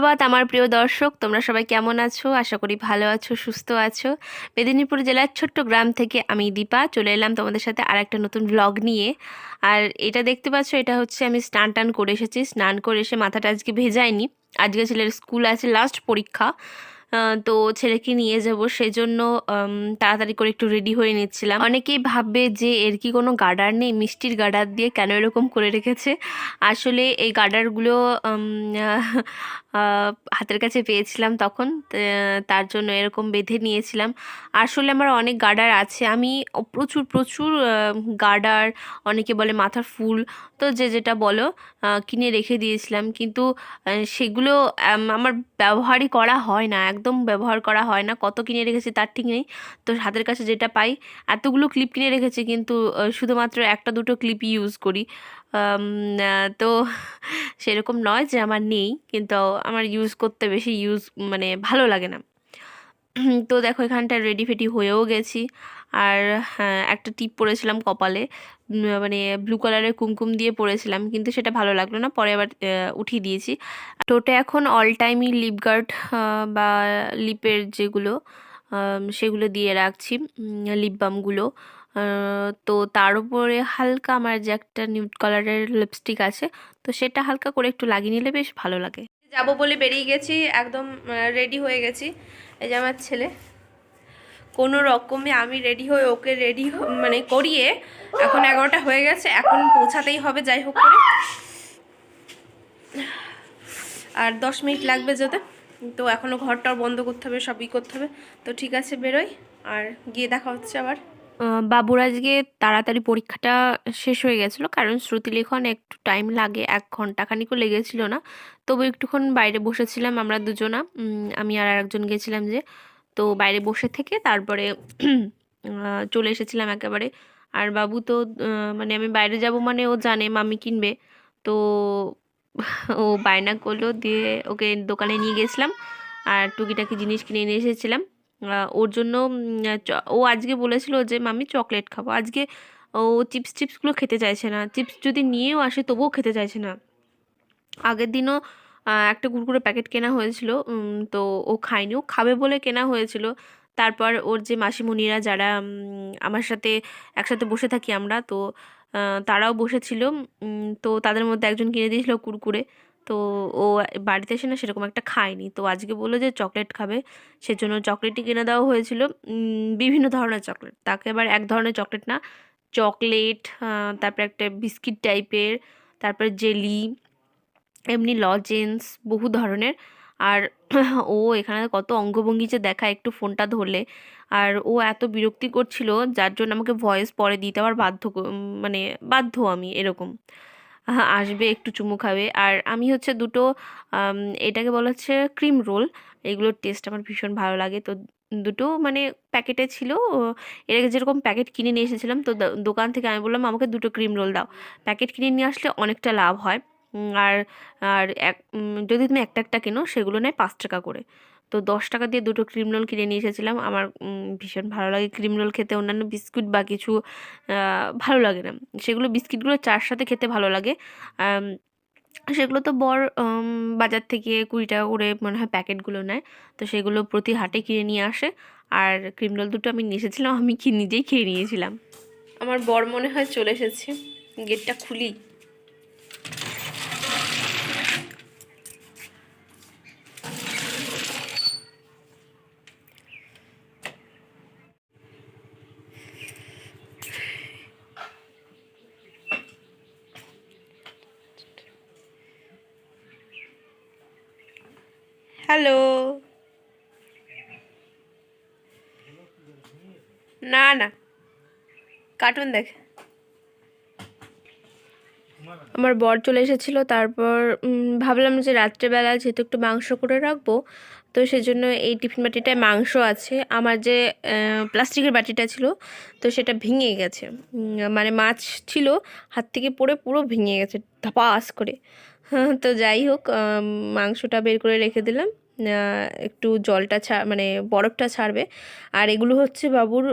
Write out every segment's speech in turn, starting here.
সুপ্রভাত আমার প্রিয় দর্শক। তোমরা সবাই কেমন আছো? আশা করি ভালো আছো, সুস্থ আছো। মেদিনীপুর জেলার ছোট্ট গ্রাম থেকে আমি দীপা। চলে এলাম তোমাদের সাথে আর একটা নতুন ব্লগ নিয়ে। আর এটা দেখতে পাচ্ছ, এটা হচ্ছে আমি স্নান টান করে এসেছি। স্নান করে এসে মাথাটা আজকে ভেজাইনি আজকে ছেলের স্কুল আছে লাস্ট পরীক্ষা। তো ছেলেকে নিয়ে যাব, সেজন্য তাড়াতাড়ি করে একটু রেডি হয়ে নিচ্ছিলাম। অনেকেই ভাববে যে এর কি কোনো গার্ডার নেই? মিষ্টির গার্ডার দিয়ে কেন এরকম করে রেখেছে? আসলে এই গার্ডারগুলো হাতের কাছে পেয়েছিলাম তখন তার জন্য এরকম বেঁধে নিয়েছিলাম। আসলে আমার অনেক গার্ডার আছে। আমি প্রচুর প্রচুর গার্ডার অনেকে বলে মাথার ফুল, তো যে যেটা বলো কিনে রেখে দিয়েছিলাম। কিন্তু সেগুলো আমার ব্যবহারই করা হয় না, একদম ব্যবহার করা হয় না। কত কিনে রেখেছি তার ঠিক নেই। তো হাতের কাছে যেটা পাই, এতগুলো ক্লিপ কিনে রেখেছি। কিন্তু শুধুমাত্র একটা দুটো ক্লিপই ইউজ করি। তো সেরকম নয় যে আমার নেই কিন্তু আমার ইউজ করতে বেশি ইউজ মানে ভালো লাগে না। তো দেখো এখানটা রেডি ফেডি হয়েও গেছি। আর হ্যাঁ, একটা টিপ পরেছিলাম কপালে। মানে ব্লু কালারের কুমকুম দিয়ে পরেছিলাম কিন্তু সেটা ভালো লাগল না পরে আবার উঠিয়ে দিয়েছি। টোটে এখন অল টাইমই লিপ গার্ড বা লিপের যেগুলো সেগুলো দিয়ে রাখছি লিপ বামগুলো তো তার উপরে হালকা আমার যে একটা নিউড কালারের লিপস্টিক আছে, তো সেটা হালকা করে একটু লাগিয়ে নিলে বেশ ভালো লাগে। যাব বলে বেরিয়ে গেছি, একদম রেডি হয়ে গেছি। এই যে আমার ছেলে, কোনো রকমে আমি রেডি হয়ে ওকে রেডি মানে করিয়ে এখন এগারোটা হয়ে গেছে, এখন পৌঁছাতেই হবে যাই হোক করে। আর দশ মিনিট লাগবে যেতে, তো এখনও ঘরটাও বন্ধ করতে হবে, সবই করতে হবে। তো ঠিক আছে, বেরোই, আর গিয়ে দেখা হচ্ছে আবার। বাবুর আজকে তাড়াতাড়ি পরীক্ষাটা শেষ হয়ে গেছিল, কারণ শ্রুতিলেখন একটু টাইম লাগে, এক ঘণ্টা খানিকও লেগেছিল না। তবু একটুক্ষণ বাইরে বসেছিলাম আমরা দুজনা আমি আর একজন গেছিলাম যে, তো বাইরে বসে থেকে তারপরে চলে এসেছিলাম একেবারে। আর বাবু তো মানে আমি বাইরে যাব মানে ও জানে মামি কিনবে, তো ও বায়না করল, দিয়ে ওকে দোকানে নিয়ে গেছিলাম, আর টুকিটাকি জিনিস কিনে নিয়ে এসেছিলাম। ওর জন্য ও আজকে বলেছিল যে মামি চকলেট খাব। আজকে ও চিপস টিপসগুলো খেতে চাইছে না। চিপস যদি নিয়েও আসে, তবুও খেতে চাইছে না। আগের দিনও একটা কুরকুরে প্যাকেট কেনা হয়েছিল তো ও খায়নি। ও খাবে বলে কেনা হয়েছিল। তারপর ওর যে মাসিমণিরা যারা আমার সাথে একসাথে বসে থাকি আমরা, তো তারাও বসেছিল তো তাদের মধ্যে একজন কিনে দিয়েছিল কুরকুরে। তো ও বাড়িতে এসে না সেরকম একটা খায়নি। তো আজকে বলল যে চকলেট খাবে। সেজন্য চকলেটই কিনে দেওয়া হয়েছিল। বিভিন্ন ধরনের চকলেট। তাকে আবার এক ধরনের চকলেট না, চকলেট তারপরে একটা বিস্কিট টাইপের, তারপরে জেলি, এমনি লজেন্স, বহু ধরনের। আর ও এখানে কত অঙ্গভঙ্গি যে দেখায়, একটু ফোনটা ধরলে। আর ও এত বিরক্তি করছিল, যার জন্য আমাকে ভয়েস পরে দিতে আবার বাধ্য মানে বাধ্য আমি এরকম। আসবে, একটু চুমু খাবে। আর আমি হচ্ছে দুটো এটাকে বলা হচ্ছে ক্রিম রোল এগুলোর টেস্ট আমার ভীষণ ভালো লাগে। তো দুটো মানে প্যাকেটে ছিল। এর আগে যেরকম প্যাকেট কিনে নিয়ে এসেছিলাম, তো দোকান থেকে আমি বললাম, আমাকে দুটো ক্রিম রোল দাও। প্যাকেট কিনে নিয়ে আসলে অনেকটা লাভ হয়। আর আর এক যদি তুমি একটা একটা কেনো, সেগুলো নেয় পাঁচ টাকা করে। তো দশ টাকা দিয়ে দুটো ক্রিম রোল কিনে নিয়ে এসেছিলাম। আমার ভীষণ ভালো লাগে ক্রিম রোল খেতে। অন্যান্য বিস্কুট বা কিছু ভালো লাগে না। সেগুলো বিস্কিটগুলো চার সাথে খেতে ভালো লাগে। সেগুলো তো বর বাজার থেকে কুড়ি টাকা করে মনে হয় প্যাকেটগুলো নেয়। তো সেগুলো প্রতি হাটে কিনে নিয়ে আসে। আর ক্রিম রোল দুটো আমি নিয়ে এসেছিলাম, আমি কি নিজেই খেয়ে নিয়েছিলাম। আমার বর মনে হয় চলে এসেছে। গেটটা খুলি। না না। কার্টুন দেখে। আমার বর চলে এসেছিল, তারপর ভাবলাম যে রাত্রেবেলা যেহেতু একটু মাংস করে রাখব, তো সেজন্য এই টিফিন বাটিটায় মাংস আছে। আমার যে প্লাস্টিকের বাটিটা ছিল, তো সেটা ভেঙে গেছে। মানে মাছ ছিল, হাত থেকে পড়ে পুরো ভেঙে গেছে, ধপাস করে। তো যাই হোক মাংসটা বের করে রেখে দিলাম। একটু জলটা ছা মানে বরফটা ছাড়বে। আর এগুলো হচ্ছে বাবুর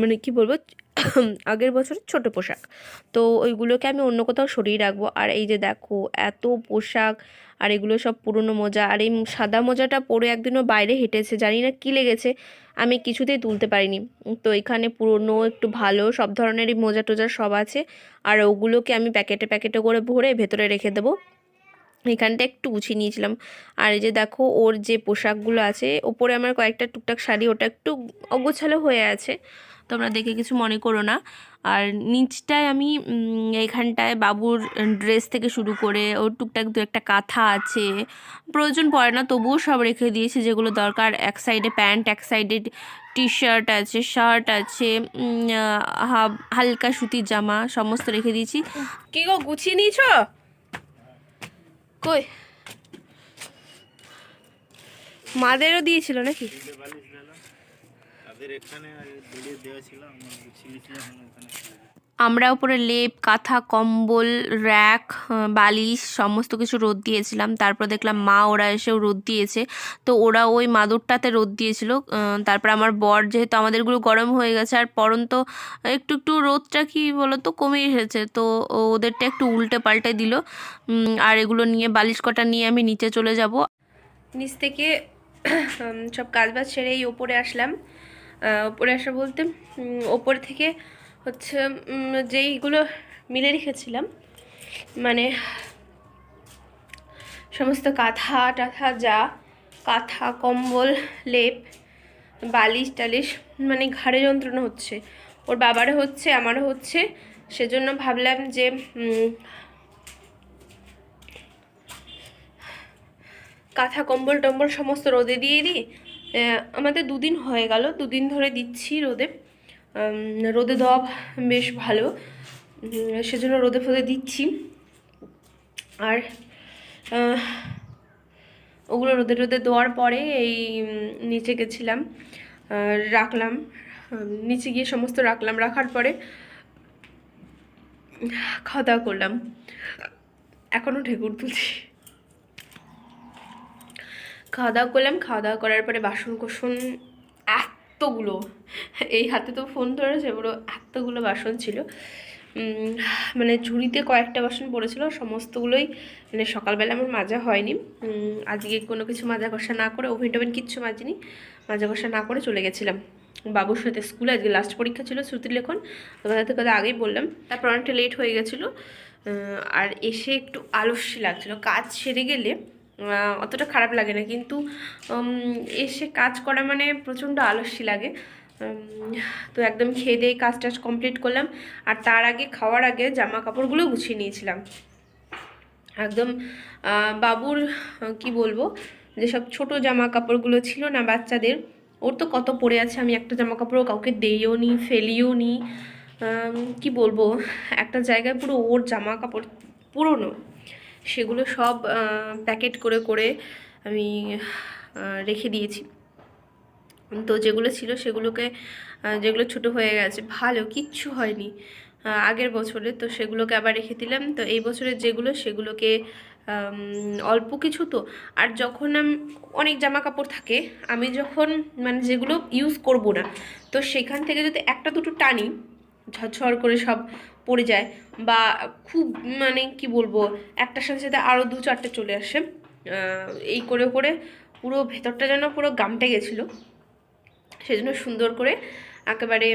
মানে কি বলব, আগের বছরের ছোট পোশাক। তো ওইগুলোকে আমি অন্য কোথাও সরিয়ে রাখব। আর এই যে দেখো, এত পোশাক, আর এগুলো সব পুরনো মোজা, আর এই সাদা মোজাটা পরে একদিনও বাইরে হেঁটেছে, জানি না কী লেগেছে, আমি কিছুতেই তুলতে পারিনি। তো এখানে পুরনো, একটু ভালো, সব ধরনেরই মোজা টোজা সব আছে। আর ওগুলোকে আমি প্যাকেটে প্যাকেটে করে ভরে ভেতরে রেখে দেবো। এখানটা একটু গুছিয়ে নিয়েছিলাম। আর এই যে দেখো, ওর যে পোশাকগুলো আছে, ওপরে আমার কয়েকটা টুকটাক শাড়ি, ওটা একটু অগোছালো হয়ে আছে। তোমরা দেখে কিছু মনে করো না। আর নিচটায় আমি এখানটায় বাবুর ড্রেস থেকে শুরু করে, ওর টুকটাক দু একটা কাঁথা আছে। প্রয়োজন পড়ে না, তবুও সব রেখে দিয়েছি যেগুলো দরকার। এক সাইডে প্যান্ট, এক সাইডে টি শার্ট আছে শার্ট আছে হালকা সুতির জামা, সমস্ত রেখে দিয়েছি। কি গো, গুছিয়ে নিয়েছ? কই? মাদেরও দিয়েছিল নাকি? তাদের এখানে দেওয়া ছিল আমার উপরে লেপ, কাঁথা, কম্বল, র্যাক বালিশ সমস্ত কিছু রোদ দিয়েছিলাম। তারপর দেখলাম মা ওরা এসেও রোদ দিয়েছে। তো ওরা ওই মাদুরটাতে রোদ দিয়েছিল। তারপর আমার বর যেহেতু আমাদেরগুলো গরম হয়ে গেছে, আর পরন্ত একটু একটু রোদটা কি বলো তো কমে এসেছে। তো ওদেরটা একটু উল্টে পাল্টে দিল। আর এগুলো নিয়ে, বালিশ কটা নিয়ে আমি নিচে চলে যাব। নিচ থেকে সব কাজবাজ সেরে এই ওপরে আসলাম। ওপরে আসা বলতে ওপর থেকে হচ্ছে যেইগুলো মিলে রেখেছিলাম মানে সমস্ত কাঁথা টাথা যা, কাঁথা, কম্বল, লেপ, বালিশ টালিশ মানে ঘাড়ে যন্ত্রণা হচ্ছে। ওর বাবারও হচ্ছে, আমারও হচ্ছে। সেজন্য ভাবলাম যে কাঁথা, কম্বল, টম্বল সমস্ত রোদে দিয়ে দিই। আমাদের দুদিন হয়ে গেল, দুদিন ধরে দিচ্ছি রোদে। রোদে দেওয়া বেশ ভালো। সেজন্য রোদে ফোদে দিচ্ছি। আর ওগুলো রোদে রোদে দেওয়ার পরে এই নিচে গেছিলাম রাখলাম নিচে গিয়ে সমস্ত রাখলাম। রাখার পরে খাওয়া দাওয়া করলাম। এখনও ঢেকুর তুলছি। খাওয়া দাওয়া করলাম। খাওয়া দাওয়া করার পরে বাসন কোসন এতগুলো। এই হাতে তো ফোন ধরেছে, পুরো এতগুলো বাসন ছিল। মানে ঝুড়িতে কয়েকটা বাসন পড়েছিল, সমস্তগুলোই মানে সকালবেলা আমার মাজা হয়নি। আজকে কোনো কিছু মাজা কষা না করে ওভেন টোভেন কিচ্ছু মাজিনি, মাজা কষা না করে চলে গেছিলাম। বাবুর সাথে স্কুলে, আজকে লাস্ট পরীক্ষা ছিল শ্রুতির লেখন তোমাদের কথা আগেই বললাম। তারপর অনেকটা লেট হয়ে গেছিল। আর এসে একটু আলস্যি লাগছিল। কাজ সেরে গেলে অতটা খারাপ লাগে না। কিন্তু এসে কাজ করা মানে প্রচণ্ড আলস্যি লাগে। তো একদম খেয়ে দিয়ে কাজ টাজ কমপ্লিট করলাম। আর তার আগে খাওয়ার আগে জামা কাপড়গুলো গুছিয়ে নিয়েছিলাম। একদম বাবুর কি বলব, যেসব ছোট জামা কাপড়গুলো ছিল না বাচ্চাদের, ওর তো কত পড়ে আছে, আমি একটা জামা কাপড়ও কাউকে দেইও নি, ফেলিও নি। কি বলব, একটা জায়গায় পুরো ওর জামা কাপড় পুরনো। সেগুলো সব প্যাকেট করে করে আমি রেখে দিয়েছি। তো যেগুলো ছিল সেগুলোকে যেগুলো ছোট হয়ে গেছে, ভালো কিচ্ছু হয়নি আগের বছরে। তো সেগুলোকে আবার রেখে দিলাম। তো এই বছরের যেগুলো, সেগুলোকে অল্প কিছু তো। আর যখন অনেক জামা কাপড় থাকে, আমি যখন মানে যেগুলো ইউজ করব না, তো সেখান থেকে যদি একটা দুটো টানি, ঝরঝর করে সব পড়ে যায় বা খুব মানে কি বলব, একটার সাথে সাথে আরও দু চারটে চলে আসে। এই করে করে পুরো ভেতরটা যেন পুরো গামটে গেছিল। সেজন্য সুন্দর করে একেবারে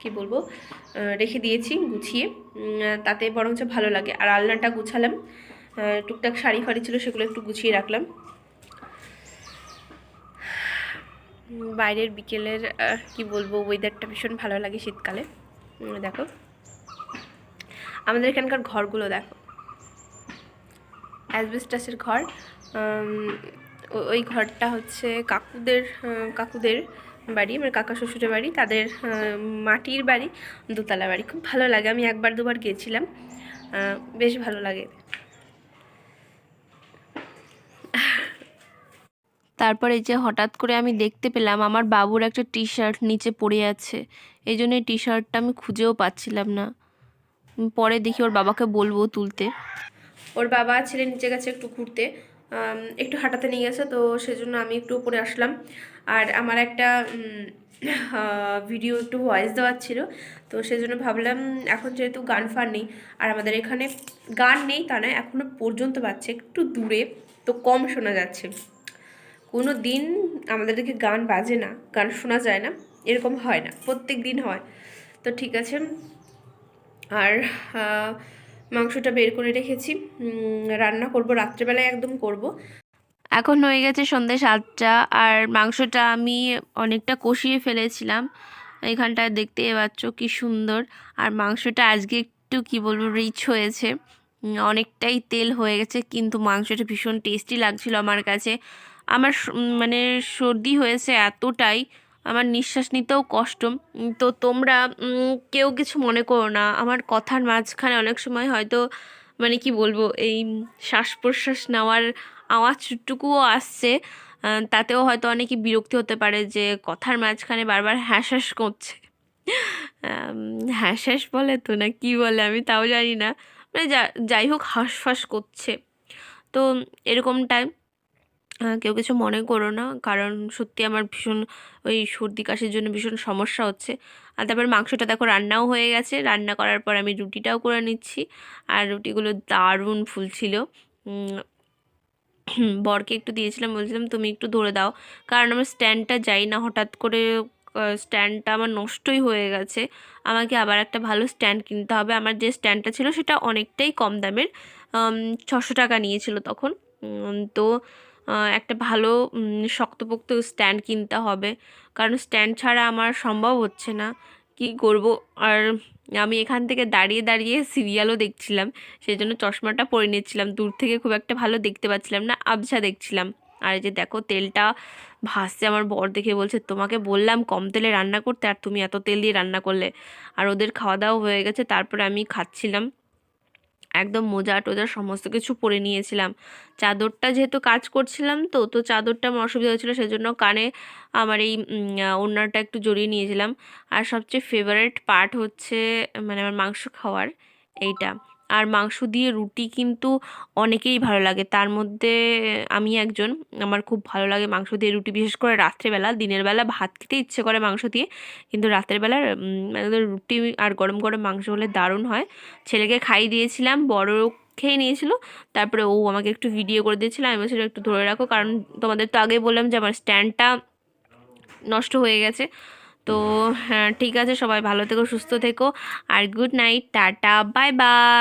কি বলব রেখে দিয়েছি গুছিয়ে। তাতে বরঞ্চ ভালো লাগে। আর আলনাটা গুছালাম। টুকটাক শাড়ি ফাড়ি ছিল সেগুলো একটু গুছিয়ে রাখলাম। বাইরের বিকেলের কি বলব ওয়েদারটা ভীষণ ভালো লাগে শীতকালে। দেখো। আমাদের এখানকার ঘরগুলো দেখো। অ্যাসবেস্টাসের ঘর ওই ঘরটা হচ্ছে কাকুদের কাকুদের বাড়ি মানে কাকা শ্বশুরের বাড়ি, তাদের মাটির বাড়ি, দোতলা বাড়ি। খুব ভালো লাগে, আমি একবার দুবার গিয়েছিলাম বেশ ভালো লাগে। তারপরে যে হঠাৎ করে আমি দেখতে পেলাম, আমার বাবুর একটা টি শার্ট নিচে পড়ে আছে, এই জন্য টি শার্টটা আমি খুঁজেও পাচ্ছিলাম না। পরে দেখি ওর বাবাকে বলব তুলতে। ওর বাবা ছেলে নিচে গেছে একটু ঘুরতে একটু হাঁটাতে নিয়ে গেছে, তো সেজন্য আমি একটু উপরে আসলাম। আর আমার একটা ভিডিও একটু ভয়েস দেওয়ার ছিল, তো সেই জন্য ভাবলাম এখন যেহেতু গান ফান নেই, আর আমাদের এখানে গান নেই তা নয় এখনও পর্যন্ত পাচ্ছে একটু দূরে, তো কম শোনা যাচ্ছে। কোনো দিন আমাদের দিকে গান বাজে না, গান শোনা যায় না, এরকম হয় না, প্রত্যেক দিন হয়। তো ঠিক আছে আর মাংসটা বের করে রেখেছি। রান্না করব, রাত্রেবেলায় একদম করব। এখন হয়ে গেছে সন্ধ্যে সাতটা, আর মাংসটা আমি অনেকটা কষিয়ে ফেলেছিলাম। এখানটায় দেখতে পাচ্ছ কি সুন্দর। আর মাংসটা আজকে একটু, কি বলব রিচ হয়েছে। অনেকটাই তেল হয়ে গেছে, কিন্তু মাংসটা ভীষণ টেস্টি লাগছিল আমার কাছে। আমার মানে সর্দি হয়েছে এতটাই আমার নিঃশ্বাস নিতেও কষ্ট। তো তোমরা কেউ কিছু মনে করো না। আমার কথার মাঝখানে অনেক সময় হয়তো মানে কি বলব, এই শ্বাস প্রশ্বাস নেওয়ার আওয়াজটুকুও আসছে তাতেও হয়তো অনেকে বিরক্তি হতে পারে যে কথার মাঝখানে বারবার হ্যাঁশ্বাস করছে। হ্যাঁশ্বাস বলে তো না কি বলে আমি তাও জানি না। মানে যা- যাই হোক হাঁসফাঁস করছে। তো এরকমটাই কেউ কিছু মনে করো না। কারণ সত্যি আমার ভীষণ ওই সর্দি কাশির জন্য ভীষণ সমস্যা হচ্ছে। আর তারপর মাংসটা দেখো রান্নাও হয়ে গেছে। রান্না করার পর আমি রুটিটাও করে নিচ্ছি। আর রুটিগুলো দারুণ ফুলছিল। বরকে একটু দিয়েছিলাম, বলছিলাম, তুমি একটু ধরে দাও। কারণ আমার স্ট্যান্ডটা যাই না, হঠাৎ করে স্ট্যান্ডটা আমার নষ্টই হয়ে গেছে। আমাকে আবার একটা ভালো স্ট্যান্ড কিনতে হবে। আমার যে স্ট্যান্ডটা ছিল, সেটা অনেকটাই কম দামের। ছশো টাকা নিয়েছিল তখন। তো একটা ভালো শক্তপোক্ত স্ট্যান্ড কিনতে হবে। কারণ স্ট্যান্ড ছাড়া আমার সম্ভব হচ্ছে না। কি করব? আর আমি এখান থেকে দাঁড়িয়ে দাঁড়িয়ে সিরিয়ালও দেখছিলাম। সেই জন্য চশমাটা পরে নিয়েছিলাম। দূর থেকে খুব একটা ভালো দেখতে পাচ্ছিলাম না, আবছা দেখছিলাম। আর যে দেখো, তেলটা ভাসছে আমার বর দেখে বলছে, তোমাকে বললাম কম তেলে রান্না করতে, আর তুমি এত তেল দিয়ে রান্না করলে। আর ওদের খাওয়া দাওয়া হয়ে গেছে। তারপরে আমি খাচ্ছিলাম। একদম মোজা টোজা সমস্ত কিছু পরে নিয়েছিলাম। চাদরটা যেহেতু কাজ করছিলাম তো তো চাদরটা আমার অসুবিধা হয়েছিলো, সেজন্য কানে আমার এই ওনারটা একটু জড়িয়ে নিয়েছিলাম। আর সবচেয়ে ফেভারেট পার্ট হচ্ছে মানে আমার মাংস খাওয়ার, এইটা। আর মাংস দিয়ে রুটি কিন্তু অনেকেই ভালো লাগে। তার মধ্যে আমি একজন, আমার খুব ভালো লাগে মাংস দিয়ে রুটি, বিশেষ করে রাত্রেবেলা, দিনের বেলা ভাত খেতে ইচ্ছে করে মাংস দিয়ে। কিন্তু রাতের মানে রুটি আর গরম গরম মাংস হলে দারুণ হয়। ছেলেকে খাইয়ে দিয়েছিলাম, বড় খেয়ে নিয়েছিল। তারপরে ও আমাকে একটু ভিডিও করে দিয়েছিল। আমি বলছিলাম, একটু ধরে রাখো। কারণ তোমাদের তো আগেই বললাম যে আমার স্ট্যান্ডটা নষ্ট হয়ে গেছে। তো হ্যাঁ ঠিক আছে, সবাই ভালো থেকো, সুস্থ থেকো। আর good night tata bye bye